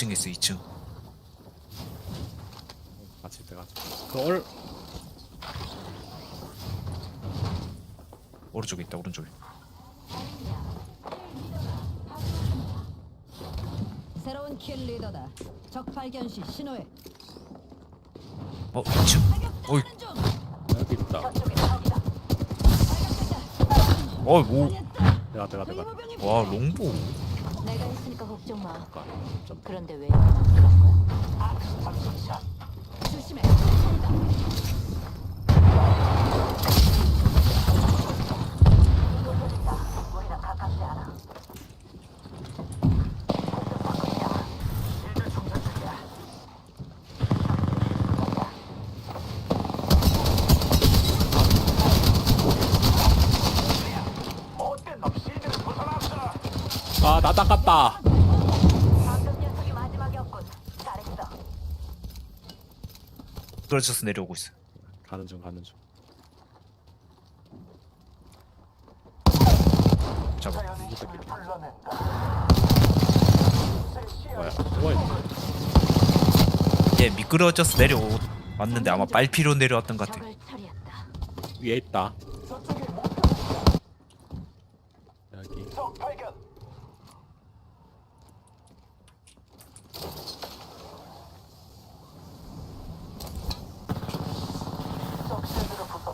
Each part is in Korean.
2층에 있어 2층 같이 돼가지고 그올 오른쪽에 있다 오른쪽에. 새로운 킬 리더다. 적 발견 시 신호해. 어 2층 어이. 여기 있다. 어뭐. 내가 내가 내가. 와 롱보 내가 있으니까 걱정 마. 좀 그런데 왜 그런 거야? 조심해. 아 방금 녀석이 마지막이었군. 잘했어. 떨어져서 내려오고 있어 가는 중 가는 중 잡아 뭐야 있네 얘 미끄러져서 내려 왔는데 아마 빨피로 내려왔던 것 같아 적을 처리했다. 위에 있다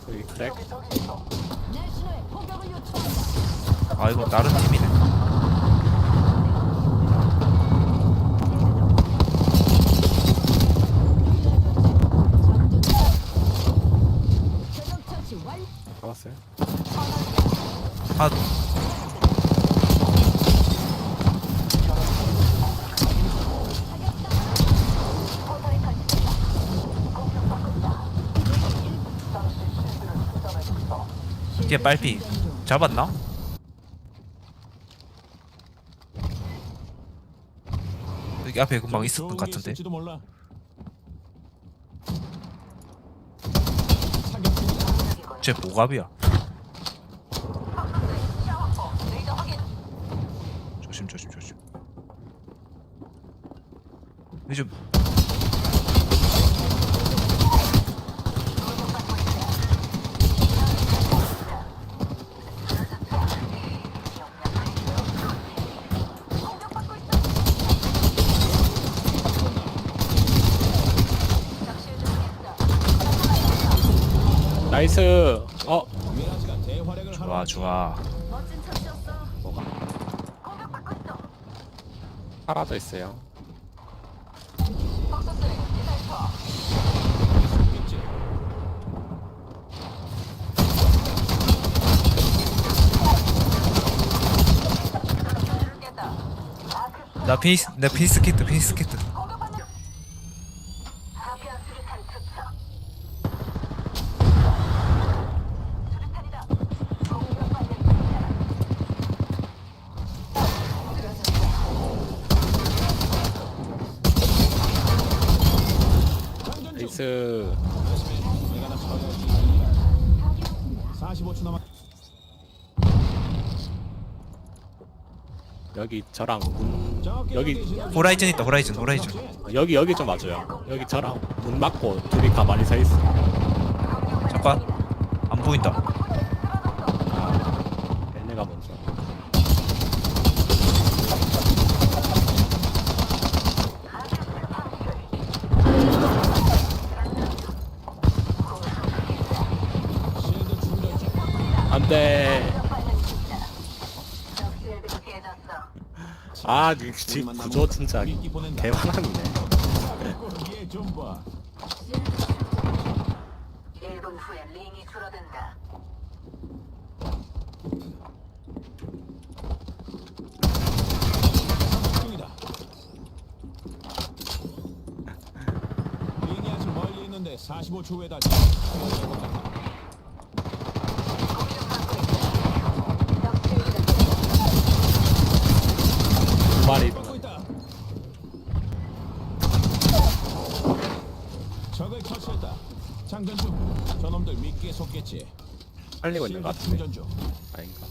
여기 요청한다. 아 이거 다른 팀이네 최적 처치 완료. 잡았어요 아 뒤에 빨피 잡았나? 여기 앞에 금방 있었던 것 같은데. 쟤 모갑이야 조심 조심 조심 요즘 나이스 어 좋아 좋아. 사라져 있어요. 나 피스 나 피스 키트 피스 키트 여기 저랑 문 여기 호라이즌 있다 호라이즌 호라이즌. 여기 여기 좀 와줘요. 여기 저랑 문 막고 둘이 가만히 서 있어. 잠깐. 안 보인다 얘네가 먼저 실드 충전 중. 안돼 적실드 피해졌어. 아 이- 지 구조 진짜 미끼 보낸다. 개만함이네 얘좀 봐. 1분 후에 링이 줄어든다. 중이다. 링이 아직 멀리 있는데 45초 후에 다시. 두 마리 받고 있다. 적을 처치했다. 장전 중. 저놈들 미끼에 속겠지. 살리고 있는 것 같은데 충전 중. 아닌가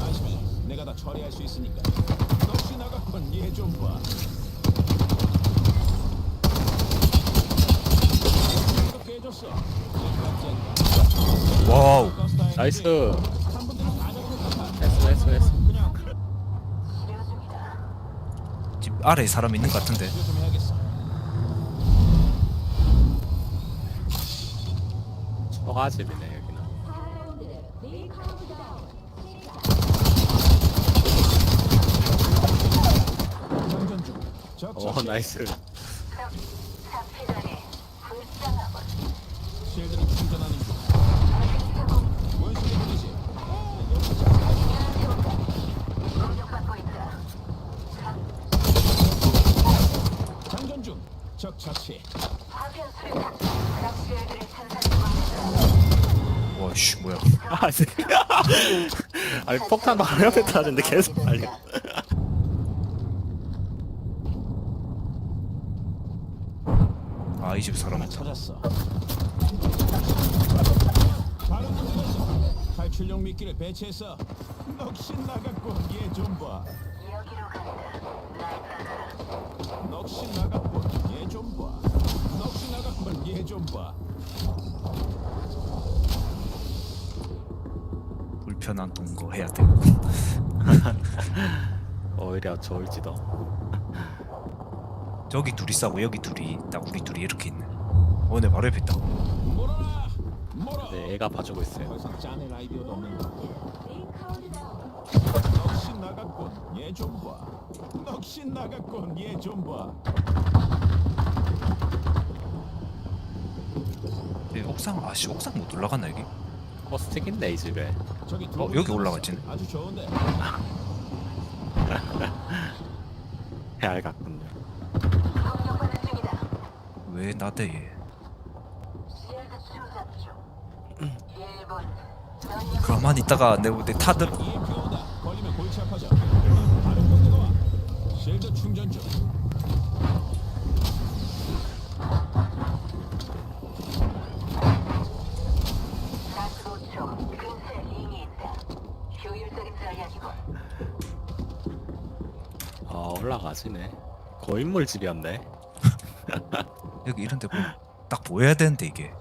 안심해. 내가 다 처리할 수 있으니까. 나갔군 얘좀 봐. 또 깨졌어. 와우 나이스. 한 분들은 다 잡은 것 같아. 했어 했어 했어. 그냥 치료 중이다. 집 아래에 사람 있는 것 같은데 해야겠어. 초가집이네 여기는. 자체. 나이스. 사피다니 불쌍하군. 실드를 충전하는 중. 원숭이 보내지. 공격받고 있다. 장전 중. 적 자체. 파편 수류탄. 락시엘들을 생산 중입니다. 와씨 뭐야 아 이 새끼. 아니 폭탄 바로 옆에 터졌는데 계속 달려. 아 이 집 사람 찾았어. 탈출용 미끼를 배치했어. 넋이 나갔군. 얘좀 봐. 여기로 간다. 날 따라. 넋이 나갔군. 얘좀 봐. 넋이 나갔군. 얘좀 봐. 불편한 동거 해야 돼 오히려 좋을지도. 저기 둘이 싸고 여기 둘이 딱 우리 둘이 이렇게 있네 어내 바로 옆에 있다. 네 애가 봐주고 더 있어요. 이상 짜낼 아이디어도 없는가. 넋이 나갔군. 얘좀 봐. 넋이 나갔군. 얘좀 봐. 예, 옥상 아씨 옥상 못 올라갔나 여기 어 스틱 있네 이 집에. 저기 어 여기 올라갔지 아주 좋은데. 해알 같군요. 중이다. 왜 나대 얘 시엘드 충전 중. 1분. 넌 가만히 있다가 내, 내 타들 EMP. 걸리면 골치 아파져. 다른 병대가 와. 실드 충전 중. 약 5초. 근처에 링이 있다. 효율적인 전략이고. 아 올라가지네. 고인물 집이었네. 여기 이런데 뭐딱 보여야 되는데 이게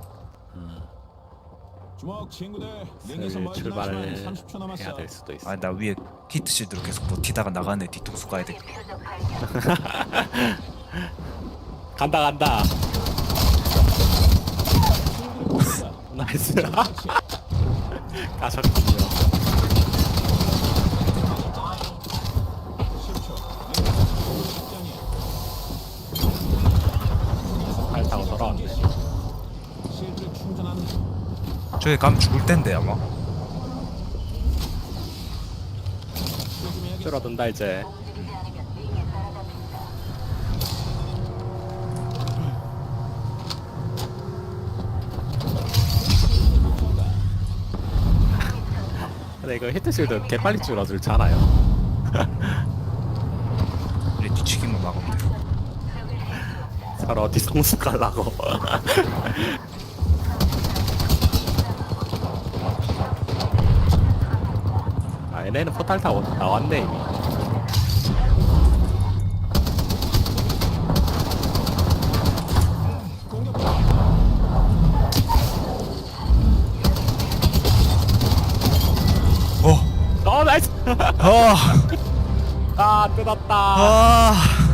주먹 친구들. 링에서 슬 출발을 않지만 30초 남았어. 해야 될 수도 있어. 아나 위에 히트 실드로 계속 버티다가 나가네 뒤통수 가야 돼. 간다 간다. 친구들이 보인다. 나이스. 가셨군요. 10초. 링에서 직장이야. 발 타고 돌아왔네. 실드를 충전하는 중. 저기 가면 죽을 텐데 아마. 줄어든다 이제. 근데 이거 히트실드 개빨리 줄어들잖아요. 우리 뒤치기만 막으면 돼 서로 뒤통수 갈라고. 얘네는 포탈 타고 나왔네 이미. 어! 어 나이스. 아! 아 뜯었다. 아!